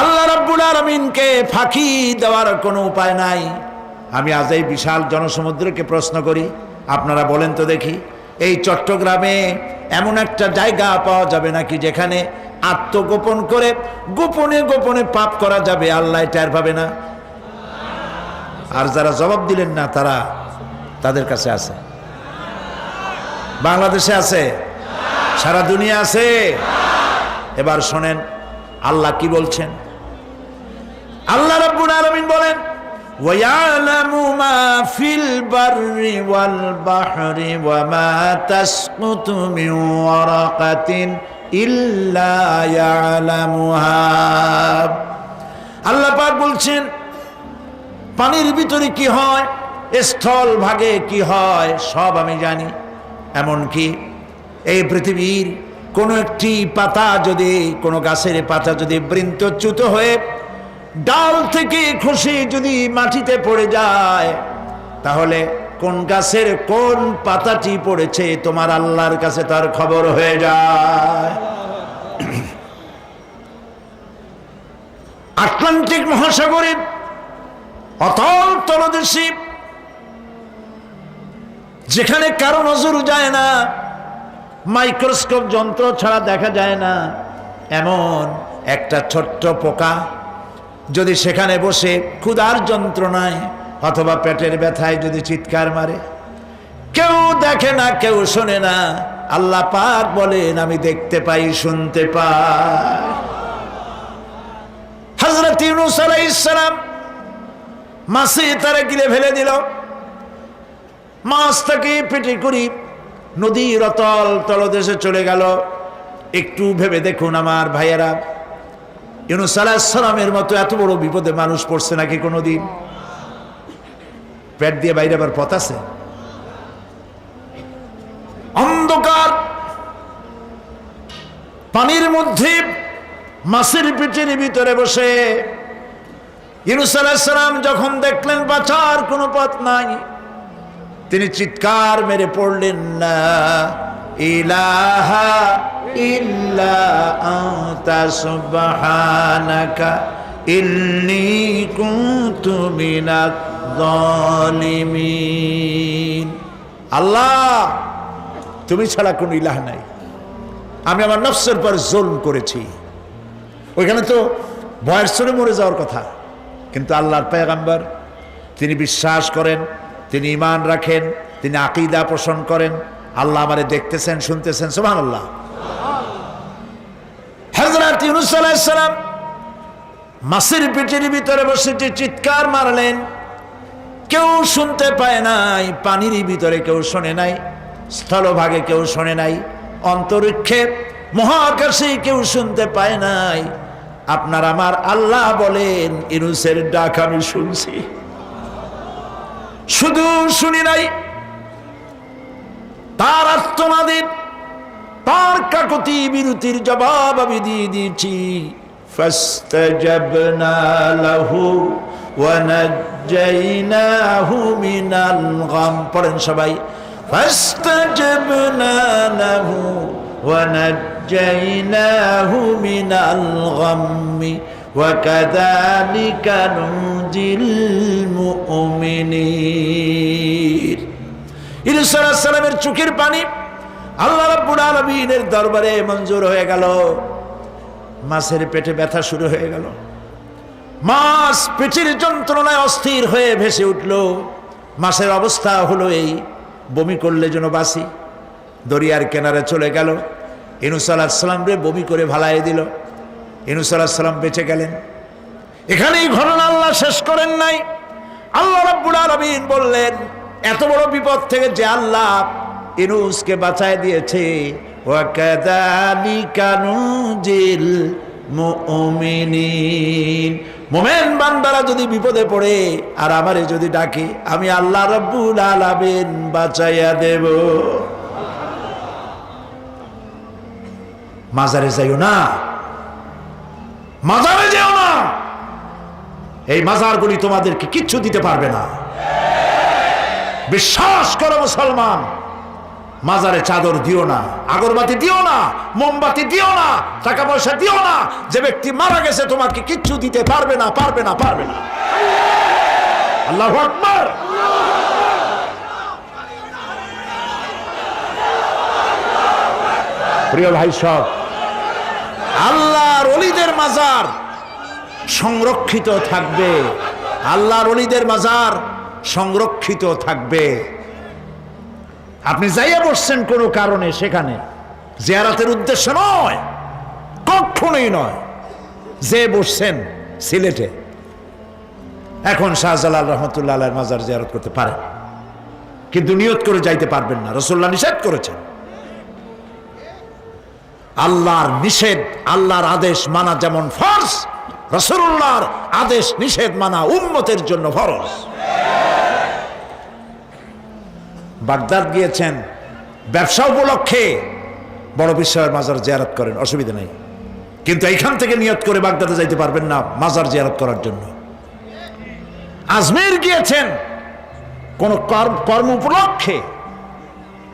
আল্লাহ রাব্বুল আলমিনকে ফাঁকি দেওয়ার কোনো উপায় নাই। আমি আজ এই বিশাল জনসমুদ্রকে প্রশ্ন করি, আপনারা বলেন তো দেখি, এই চট্টগ্রামে এমন একটা জায়গা পাওয়া যাবে নাকি যেখানে আত্মগোপন করে গোপনে গোপনে পাপ করা যাবে, আল্লাহ টের পাবে না? আর যারা জবাব দিলেন না, তারা তাদের কাছে আছে। বাংলাদেশে আছে? সারা দুনিয়া আছে? এবার শোনেন আল্লাহ কি বলছেন আল্লাহ রাব্বুল আলামিন বলেন وَيَعْلَمُ مَا فِي الْبَرِّ وَالْبَحْرِ وَمَا تَسْقُطُ مِنْ وَرَقَةٍ إِلَّا يَعْلَمُهَا আল্লাহ পাক বলছেন পানির ভিতরে কি হয় স্থল ভাগে কি হয় সব আমি জানি এমনকি এই পৃথিবীর কোনো একটি পাতা যদি, কোনো গাছের পাতা যদি বৃন্তচ্যুত হয়ে ডাল থেকে খুশি যদি মাটিতে পড়ে যায়, তাহলে কোন গাছের কোন পাতাটি পড়েছে তোমার আল্লাহর কাছে তার খবর হয়ে যায়। আটলান্টিক মহাসাগরের অতল তলদেশী যেখানে কারও নজর যায় না মাইক্রোস্কোপ যন্ত্র ছাড়া দেখা যায় না। এমন একটা ছোট্ট পোকা যদি সেখানে বসে ক্ষুধার যন্ত্রণায় অথবা পেটের ব্যথায় যদি চিৎকার মারে। কেউ দেখে না, কেউ শোনে না। আল্লাহ পাক বলেন, আমি দেখতে পাই, শুনতে পাই। হজরত ইউনুস আলাইহিস সালাম মাসে তারা গিলে ফেলে দিল। মাছটাকে পেটে করি নদীর অতল তলদেশে চলে গেল। একটু ভেবে দেখুন আমার ভাইয়েরা, ইউনুস আলাহিসাল্লামের মতো এত বড় বিপদে মানুষ পড়ছে নাকি কোনোদিন? পেট দিয়ে বাইরে আবার পথ আছে? অন্ধকার, পানির মধ্যে মাছের পেটের ভিতরে বসে ইউনুস যখন দেখলেন বাঁচার কোনো পথ নাই তিনি চিৎকার মেরে পড়লেন, না ইল্লা আল্লাহ, তুমি ছাড়া কোনো ইলাহ নাই। আমি আমার নফসের পর জুলম করেছি। ওইখানে তো ভয়ের সুরে মরে যাওয়ার কথা। কিন্তু আল্লাহর পেগাম্বার তিনি বিশ্বাস করেন তিনি ইমান রাখেন, তিনি আকিদা পোষণ করেন। আল্লাহ আমারে দেখতেছেন, শুনতেছেন সোমান আল্লাহ হজরত ইউনুস আলাইসালাম মাসের পেটের ভিতরে বসে যে চিৎকার মারলেন, কেউ শুনতে পায় নাই, পানির ভিতরে কেউ শোনে নাই, স্থলভাগে কেউ শোনে নাই, অন্তরিক্ষে মহাকাশে কেউ শুনতে পায় নাই। আপনার আমার আল্লাহ বলেন ইনুসের ডাক আমি শুনছি। শুধু শুনি নাই তার আত্মনাদের তার কাকতি বিরতির জবাব আমি দিয়ে দিয়েছি فاستجبنا له ونجيناه من الغم পড়েন সবাই فاستجبنا له ونجيناه من الغم وكذلك ننجي মুমিনীর ইরুসালামের চোখের পানি আল্লাহ রাব্বুল আলামিনের দরবারে মঞ্জুর হয়ে গেল। মাছের পেটে ব্যথা শুরু হয়ে গেল। মাছ পেটের যন্ত্রণায় অস্থির হয়ে ভেসে উঠল। মাছের অবস্থা হলো এই, বমি করলে যেন বাসি দরিয়ার কেনারে চলে গেল। ইনুসাল্লাহাম রে বমি করে ভালাই দিল। ইনুসাল্লাহাম বেঁচে গেলেন। এখানেই ঘটনা আল্লাহ শেষ করেন নাই। আল্লাহ রাব্বুল আলামিন বললেন, এত বড় বিপদ থেকে যে আল্লাহ ইনুসকে বাঁচায় দিয়েছে মোমেন বান্দারা যদি বিপদে পড়ে, আর আমারে যদি ডাকে, আমি আল্লাহ রব্বুল আলামিন বাঁচাইয়া দেব। মাজারে যাইও না। মাজারে যেও এই মাজারগুলি তোমাদেরকে কিচ্ছু দিতে পারবে না। বিশ্বাস করো মুসলমান, মাজারে চাদর দিও না, আগরবাতি দিও না, মোমবাতি দিও না, টাকা পয়সা দিও না, যে ব্যক্তি মারা গেছে তোমাকে কিচ্ছু দিতে পারবে না পারবে না পারবে না। আল্লাহ প্রিয় ভাই সব, আল্লাহর অলিদের মাজার সংরক্ষিত থাকবে। আল্লাহর অলিদের মাজার সংরক্ষিত থাকবে। আপনি যাইয়া বসছেন কোনো কারণে সেখানে। জিয়ারাতের উদ্দেশ্য নয় কখনোই নয়। যে বসছেন সিলেটে। এখন শাহজালাল রহমতুল্লাহ মাজার জিয়ারত করতে পারেন কিন্তু নিয়ত করে যাইতে পারবেন না। রসুল্লাহ নিষেধ করেছেন। আল্লাহর নিষেধ, আল্লাহর আদেশ মানা যেমন ফরজ রসুল্লাহর আদেশ, নিষেধ মানা উম্মতের জন্য ফরজ। বাগদাদ গিয়েছেন, ব্যবসা উপলক্ষে বড় বিশ্বের মাজার জিয়ারত করেন, অসুবিধা নেই। কিন্তু এইখান থেকে নিয়ত করে বাগদাদে যাইতে পারবেন না মাজার জিয়ারত করার জন্য। আজমের গিয়েছেন কোন কর্ম- উপলক্ষে।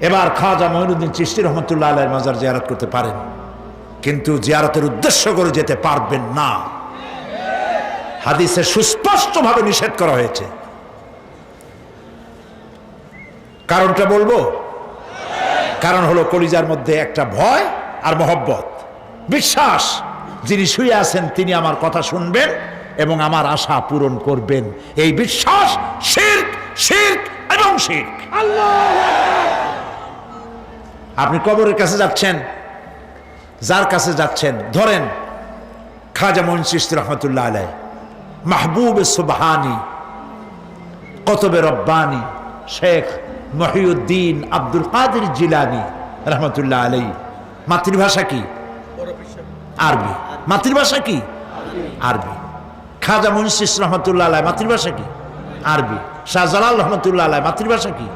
এবার খাজা মঈনুদ্দিন চিস্তি রহমতুল্লাহ আলের মাজার জিয়ারত করতে পারেন। কিন্তু জিয়ারতের উদ্দেশ্য করে যেতে পারবেন না। হাদিসে সুস্পষ্টভাবে নিষেধ করা হয়েছে। কারণটা বলব? কারণ হলো কলিজার মধ্যে একটা ভয় আর মহব্বত। বিশ্বাস, যিনি শুয়ে আছেন তিনি আমার কথা শুনবেন এবং আমার আশা পূরণ করবেন। এই বিশ্বাস এবং আপনি কবরের কাছে যাচ্ছেন, যার কাছে যাচ্ছেন, ধরেন খাজা মনসিস্তি রহমতুল্লাহ আলাই মাহবুব সুবহানি, কতবে রব্বানি, শেখ মহিউদ্দিন আব্দুল কাদের জিলানি, রহমতুল্লাহ আলাই মাতৃভাষা কি? আরবি। মাতৃভাষা কি? আরবি। খাজা মুন্সিস রহমতুল্লাহ আলাই মাতৃভাষা কি? আরবি। শাহজালাল রহমতুল্লাহ আলাই মাতৃভাষা কি?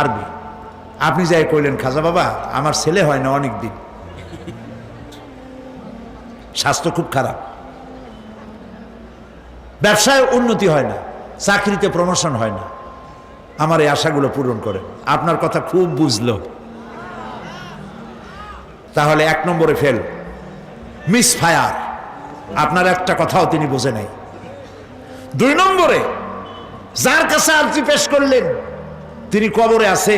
আরবি। আপনি যাই কইলেন, খাজা বাবা, আমার ছেলে হয় না অনেক দিন স্বাস্থ্য খুব খারাপ। ব্যবসায় উন্নতি হয় না, চাকরিতে প্রমোশন হয় না। আমার এই আশাগুলো পূরণ করে আপনার কথা খুব বুঝলো। তাহলে এক নম্বরে ফেল। মিস ফায়ার, আপনার একটা কথাও তিনি বোঝে নাই। দুই নম্বরে, যার কাছে আর্জি পেশ করলেন, তিনি কবরে আছে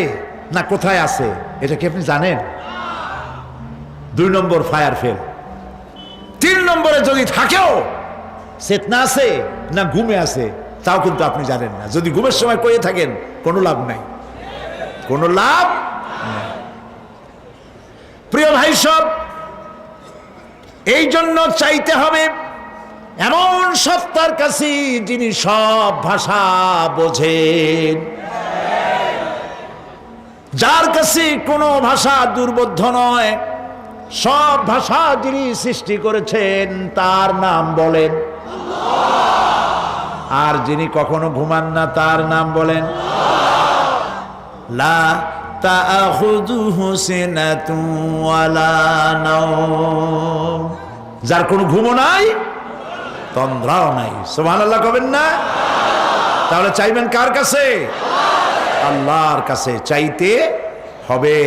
না কোথায় আছে, এটা কি আপনি জানেন? দুই নম্বর ফায়ার ফেল। তিন নম্বরে যদি থাকেও, চেতনা আছে না ঘুমে আছে, তাও কিন্তু আপনি জানেন না। যদি ঘুমের সময় কয়ে থাকেন, কোনো লাভ নাই। কোনো লাভ প্রিয় ভাই সব এই জন্য চাইতে হবে, এমন সত্তার কাছে যিনি সব ভাষা বোঝেন। যার কাছে কোনো ভাষা দুর্বোধ্য নয়, সব ভাষা যিনি সৃষ্টি করেছেন, তার নাম বলেন। আর যিনি কখনো ঘুমান না, তার নাম বলেন লা যার কোনো ঘুমো নাই, তন্দ্রাও নাই। সুবহানাল্লাহ কবেন না? তাহলে চাইবেন কার কাছে? আল্লাহর কাছে। চাইতে হবে।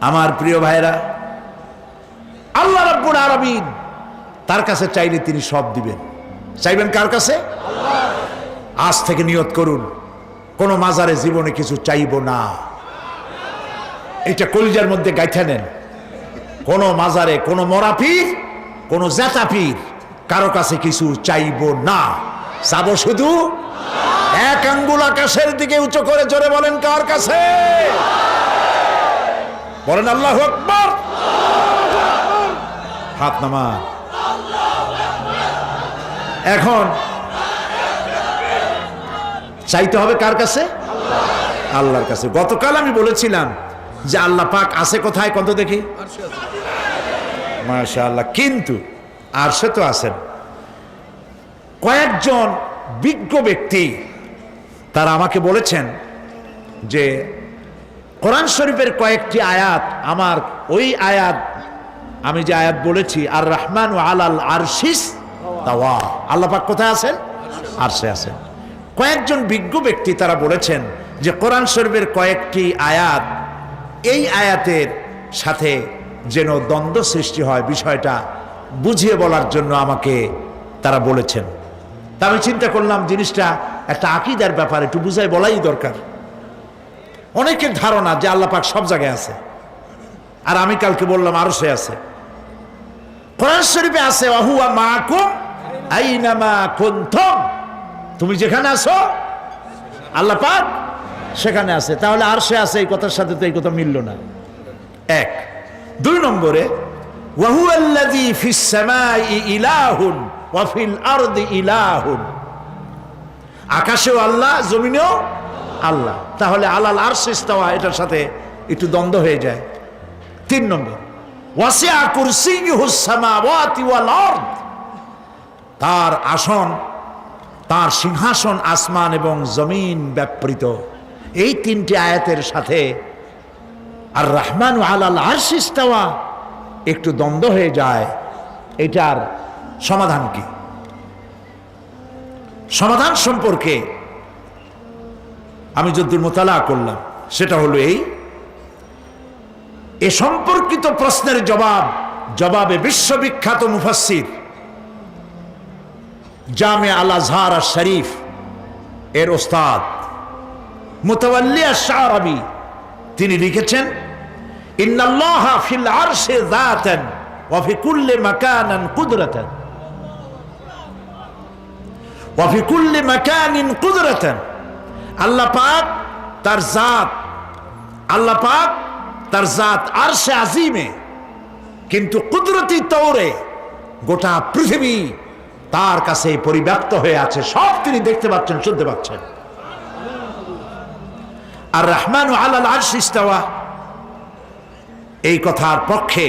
আমার প্রিয় ভাইরা, আল্লাহ রাব্বুল আলামিন তার কাছে চাইলে তিনি সব দিবেন। চাইবেন কার কাছে? আজ থেকে নিয়ত করুন, কোন মাজারে জীবনে কিছু চাইব না। এটা কলিজার মধ্যে গাইথা নেন। কোন মাজারে কোন মরাপীর কোন জেতাপীর কারও কাছে কিছু চাইব না। চাবো শুধু? এক আঙ্গুল আকাশের দিকে উঁচু করে জোরে বলেন, কার কাছে? বলেন, আল্লাহ আকবার। হাত নামা এখন চাইতে হবে কার কাছে? আল্লাহর কাছে। গতকাল আমি বলেছিলাম যে আল্লাহ পাক আছে কোথায়? কত দেখি? মাশা আল্লাহ কিন্তু আর সে তো আছেন। কয়েকজন বিজ্ঞ ব্যক্তি তারা আমাকে বলেছেন যে কোরআন শরীফের কয়েকটি আয়াত, আমার ওই আয়াত, আমি যে আয়াত বলেছি আর রহমান ও আলাল আরশিস তাওয়া। আল্লাহ পাক কোথায় আছেন? আরশে আছেন। কয়েকজন বিজ্ঞ ব্যক্তি তারা বলেছেন যে কোরআন শরীফের কয়েকটি আয়াত এই আয়াতের সাথে যেন দ্বন্দ্ব সৃষ্টি হয় বিষয়টা বুঝিয়ে বলার জন্য আমাকে তারা বলেছেন। তা আমি চিন্তা করলাম জিনিসটা একটা আকিদার ব্যাপার, একটু বুঝাই বলাই দরকার। অনেকের ধারণা যে আল্লাহ পাক সব জায়গায় আছে। আর আমি কালকে বললাম আরও সে আছে। কোরআন শরীফে আছে অহুয়া মাকুম তুমি যেখানে আছো, আল্লাহ পাক সেখানে আছে। তাহলে আর সে আছে, এই কথার সাথে তো এই কথা মিলল না। এক। দুই নম্বরে আকাশেও আল্লাহ, জমিনেও আল্লাহ। তাহলে আলাল আর ইস্তাওয়া, এটার সাথে একটু দ্বন্দ্ব হয়ে যায়। তিন নম্বর ওয়াসিয়া কুরসিয়ুহুস সামাওয়াতি ওয়াল আরদ। তার আসন, তার সিংহাসন আসমান এবং জমিন ব্যাপৃত। এই তিনটি আয়াতের সাথে আর রহমান আলাল আর আরশিস্তাওয়া একটু দ্বন্দ্ব হয়ে যায়। এটার সমাধান কি? সমাধান সম্পর্কে আমি যদ্দুর মোতালা করলাম, সেটা হলো এই, এ সম্পর্কিত প্রশ্নের জবাব, জবাবে বিশ্ববিখ্যাত মুফাসির জামে আল আজহার আর শরীফ এর ওস্তাদ মুতাওয়াল্লিয়া শাহরাবি তিনি লিখেছেন, ইন্নাল্লাহা ফিল আরশে যাতান ওয়া ফি কুল্লি মাকানান কুদরাতান। ওয়া ফি কুল্লি মাকানিন কুদরাতান। আরশে আজিমে, কিন্তু কুদরতি তৌরে গোটা পৃথিবী তার কাছে পরিব্যাপ্ত হয়ে আছে। সব তিনি দেখতে পাচ্ছেন, শুনতে পাচ্ছেন। আর রহমান আলাল আরশ ইস্তাওয়া। এই কথার পক্ষে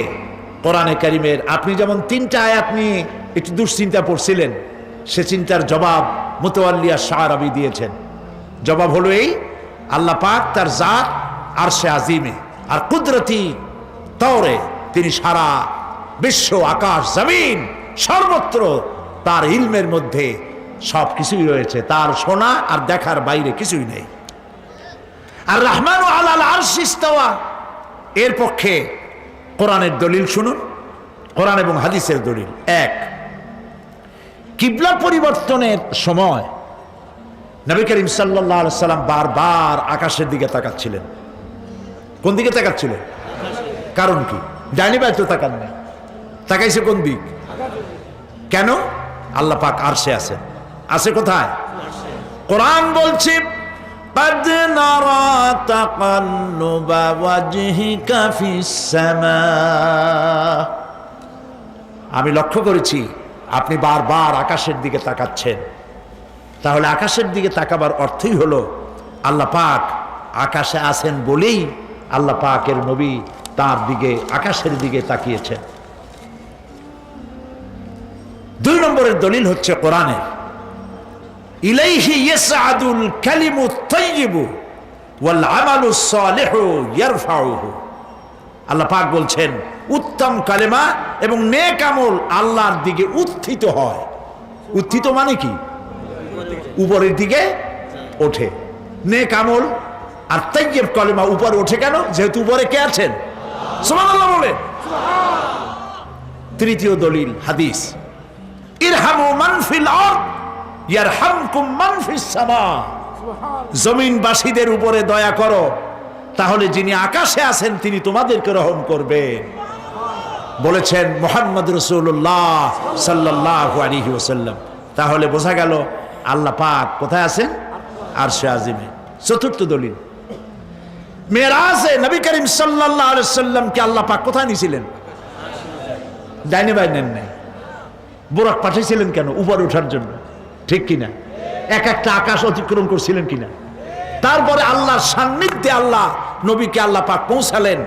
কোরআনে কারিমের আপনি যেমন তিনটা আয়াত নিয়ে একটু দুশ্চিন্তা পড়ছিলেন, সে চিন্তার জবাব মুতোয়াল্লিয়া শাহরাবি দিয়েছেন। জবাব হলো এই, আল্লাহ পাক তার জাত আর সে আজিমে আর কুদরতি তরে তিনি সারা বিশ্ব, আকাশ, জমিন, সর্বত্র তার ইলমের মধ্যে সব কিছুই রয়েছে। তার শোনা আর দেখার বাইরে কিছুই নেই। আর রহমান আলাল আরশ ইস্তাওয়া। এর পক্ষে কোরআনের দলিল শুনুন। কোরআন এবং হাদিসের দলিল। এক কিবলা পরিবর্তনের সময় নবী করিম সাল্লাহ সাল্লাম বারবার আকাশের দিকে তাকাচ্ছিলেন। কোন দিকে তাকাচ্ছিলেন? কারণ কি? জানি ভাই তো তাকান তাকাইছে কোন দিক? কেন? আল্লাহ পাক আরশে আছে আছে কোথায় কোরআন বলছে قد نرى تقلب وجهك في السماء আমি লক্ষ্য করেছি আপনি বারবার আকাশের দিকে তাকাচ্ছেন তাহলে আকাশের দিকে তাকাবার অর্থই হলো আল্লাহ পাক আকাশে আছেন বলেই আল্লাহ পাকের নবী তার দিকে আকাশের দিকে তাকিয়েছেন দুই নম্বরের দলিল হচ্ছে কোরআনের ইলাইহি ইয়াসআদুল কালিমু তাইয়িবু ওয়াল আমালু সালিহু ইয়ারফাউহু। আল্লাহ পাক বলছেন, উত্তম কালেমা এবং নেক আমল আল্লাহর দিকে উত্থিত হয়। উত্থিত মানে কি? উপরের দিকে ওঠে। নেক আমল আর তাইয়্যিব কালেমা উপরে ওঠে কেন? যেহেতু উপরে কে আছেন? সুবহানাল্লাহ বলে। তৃতীয় দলিল, হাদিস। ইরহামু মান ফিল আরদ, ইয়ারহামকুম মান ফিস সামা। জমিনবাসীদের উপরে দয়া করো, তাহলে যিনি আকাশে আছেন তিনি তোমাদেরকে রহম করবেন। বলেছেন মোহাম্মদ রসুল্লাহ সাল্লাহ ওসাল্লাম তাহলে বোঝা গেল আল্লাহ পাক কোথায় আছেন? আর সে আজিমে। চতুর্থ দলিল। মেয়েরাজে নবী করিম সাল্লাহ সাল্লামকে আল্লাহ পাক কোথায় নিয়েছিলেন? ডাইনে বাই নেন নাই। বোরাক পাঠিয়েছিলেন কেন? উপরে ওঠার জন্য। ঠিক কিনা? এক একটা আকাশ অতিক্রম করছিলেন কিনা? তারপরে আল্লাহর সান্নিধ্যে আল্লাহ, নবীকে আল্লাহ পাক পৌঁছালেন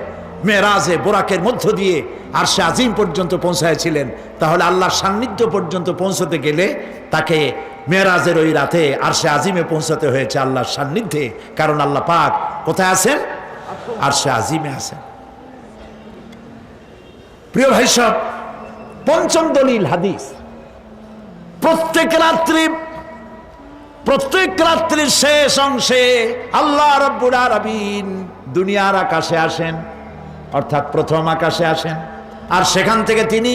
মেয়েরাজে বোরাকের মধ্য দিয়ে। আর সে আজিম পর্যন্ত পৌঁছাইছিলেন। তাহলে আল্লাহর সান্নিধ্য পর্যন্ত পৌঁছতে গেলে তাকে মেয়েরাজের ওই রাতে আর সে আজিমে পৌঁছাতে হয়েছে আল্লাহর সান্নিধ্যে। কারণ আল্লাহ পাক কোথায় আছেন? আর সে আজিমে আছেন। প্রিয় ভাই সব পঞ্চম দলিল হাদিস। প্রত্যেক রাত্রি, প্রত্যেক রাত্রির শেষ অংশে আল্লাহ রব্বুল আলামিন দুনিয়ার আকাশে আসেন, অর্থাৎ প্রথম আকাশে আসেন। আর সেখান থেকে তিনি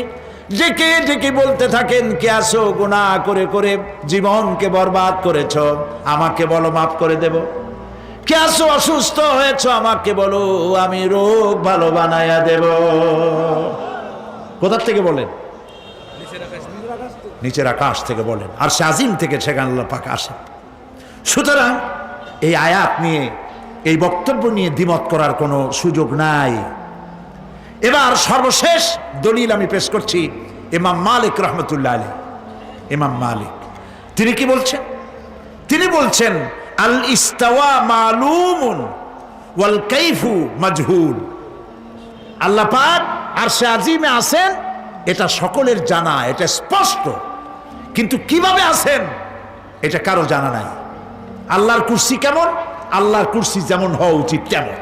ডেকে ডেকে বলতে থাকেন, কে আসো গুণা করে করে জীবনকে বরবাদ করেছ, আমাকে বলো, মাফ করে দেব। কে আসো অসুস্থ হয়েছ, আমাকে বলো, আমি রোগ ভালো বানাইয়া দেব। কোথার থেকে বলেন? নিচের আকাশ থেকে। বলেন। আর সে আজিম থেকে সেখানে আল্লাহ পাক আসেন সুতরাং এই আয়াত নিয়ে এই বক্তব্য নিয়ে দ্বিমত করার কোনো সুযোগ নাই। এবার সর্বশেষ দলিল আমি পেশ করছি ইমাম মালিক রহমতুল্লাহ আলী ইমাম মালিক। তিনি কি বলছেন? তিনি বলছেন আল ইস্তাওয়া মালুমুন ওয়াল কাইফু মাজহুল। আল্লাহ পাক আর সে আজিমে আসেন এটা সকলের জানা, এটা স্পষ্ট। কিন্তু কীভাবে আসেন এটা কারও জানা নাই। আল্লাহর কুর্সি কেমন? আল্লাহর কুর্সি যেমন হওয়া উচিত তেমন।